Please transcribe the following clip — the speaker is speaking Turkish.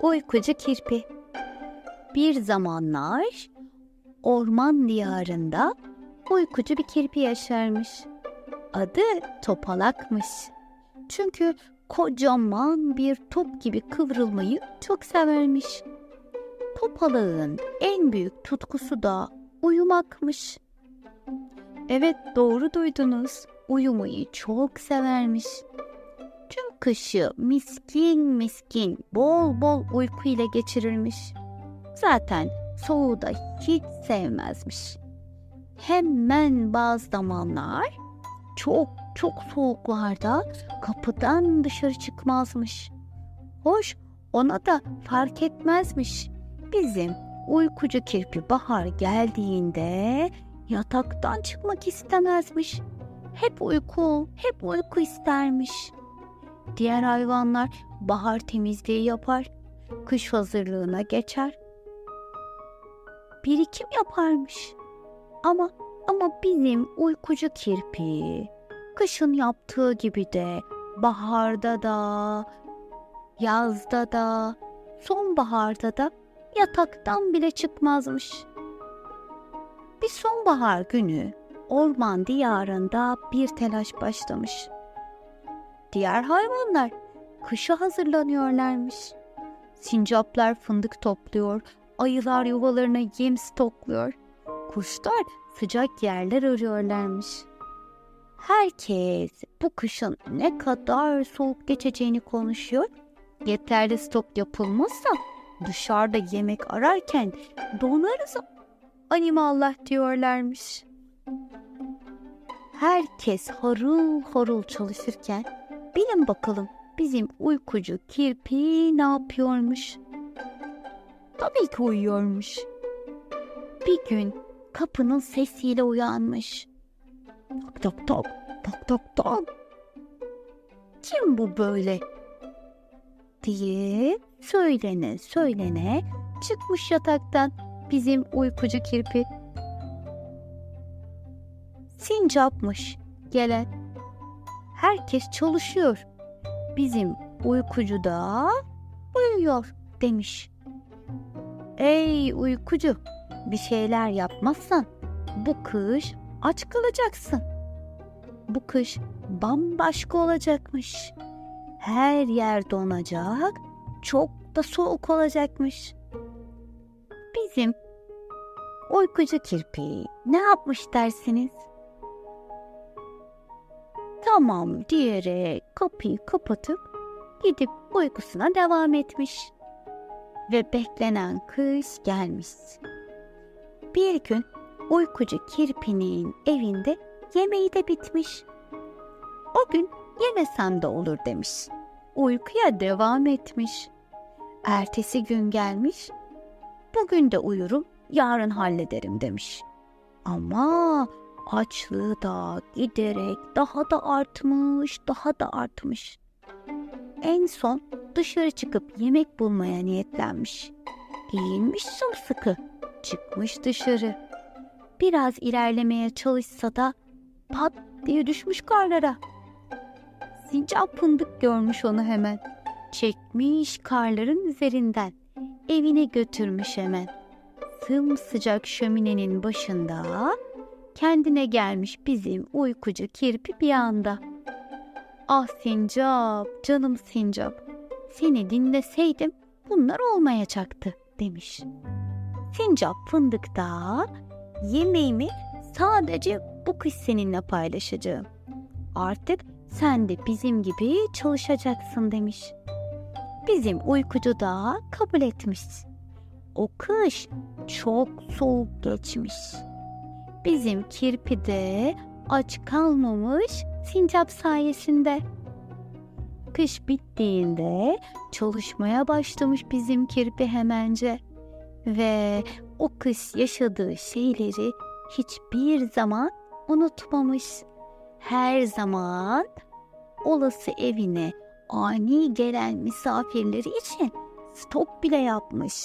Uykucu Kirpi Bir zamanlar orman diyarında uykucu bir kirpi yaşarmış. Adı Topalak'mış. Çünkü kocaman bir top gibi kıvrılmayı çok severmiş. Topalağın en büyük tutkusu da uyumakmış. Evet doğru duydunuz. Uyumayı çok severmiş. Kışı miskin miskin bol bol uyku ile geçirirmiş. Zaten soğuğu da hiç sevmezmiş. Hemen bazı zamanlar çok çok soğuklarda kapıdan dışarı çıkmazmış. Hoş ona da fark etmezmiş. Bizim uykucu kirpi bahar geldiğinde yataktan çıkmak istemezmiş. Hep uyku, hep uyku istermiş. Diğer hayvanlar bahar temizliği yapar, kış hazırlığına geçer. Birikim yaparmış. Ama ama bizim uykucu kirpi kışın yaptığı gibi de baharda da yazda da sonbaharda da yataktan bile çıkmazmış. Bir sonbahar günü orman diyarında bir telaş başlamış. Diğer hayvanlar kışa hazırlanıyorlarmış. Sincaplar fındık topluyor, ayılar yuvalarına yem stokluyor. Kuşlar sıcak yerler arıyorlarmış. Herkes bu kışın ne kadar soğuk geçeceğini konuşuyor. Yeterli stok yapılmazsa dışarıda yemek ararken donarız animallah diyorlarmış. Herkes harıl harıl çalışırken bilin bakalım bizim uykucu kirpi ne yapıyormuş? Tabii ki uyuyormuş. Bir gün kapının sesiyle uyanmış. Tok tok tok, tok tok tok. Kim bu böyle? diye söylene söylene çıkmış yataktan bizim uykucu kirpi. Sincapmış gelen. Herkes çalışıyor. Bizim uykucu da uyuyor demiş. Ey uykucu bir şeyler yapmazsan bu kış aç kalacaksın. Bu kış bambaşka olacakmış. Her yer donacak, çok da soğuk olacakmış. Bizim uykucu kirpi ne yapmış dersiniz? Tamam diyerek kapıyı kapatıp gidip uykusuna devam etmiş. Ve beklenen kış gelmiş. Bir gün uykucu kirpinin evinde yemeği de bitmiş. O gün yemesem de olur demiş. Uykuya devam etmiş. Ertesi gün gelmiş. Bugün de uyurum, yarın hallederim demiş. Ama açlığı da giderek daha da artmış, daha da artmış. En son dışarı çıkıp yemek bulmaya niyetlenmiş. Giyinmiş sımsıkı, çıkmış dışarı. Biraz ilerlemeye çalışsa da pat diye düşmüş karlara. Sincap fındık görmüş onu hemen. Çekmiş karların üzerinden. Evine götürmüş hemen. Sımsıcak şöminenin başında kendine gelmiş bizim uykucu kirpi bir anda. Ah sincap, canım sincap. Seni dinleseydim bunlar olmayacaktı demiş. Sincap fındıkta yemeğimi sadece bu kış seninle paylaşacağım. Artık sen de bizim gibi çalışacaksın demiş. Bizim uykucu da kabul etmiş. O kış çok soğuk geçmiş. Bizim kirpi de aç kalmamış sincap sayesinde. Kış bittiğinde çalışmaya başlamış bizim kirpi hemence. Ve o kış yaşadığı şeyleri hiçbir zaman unutmamış. Her zaman olası evine ani gelen misafirleri için stok bile yapmış.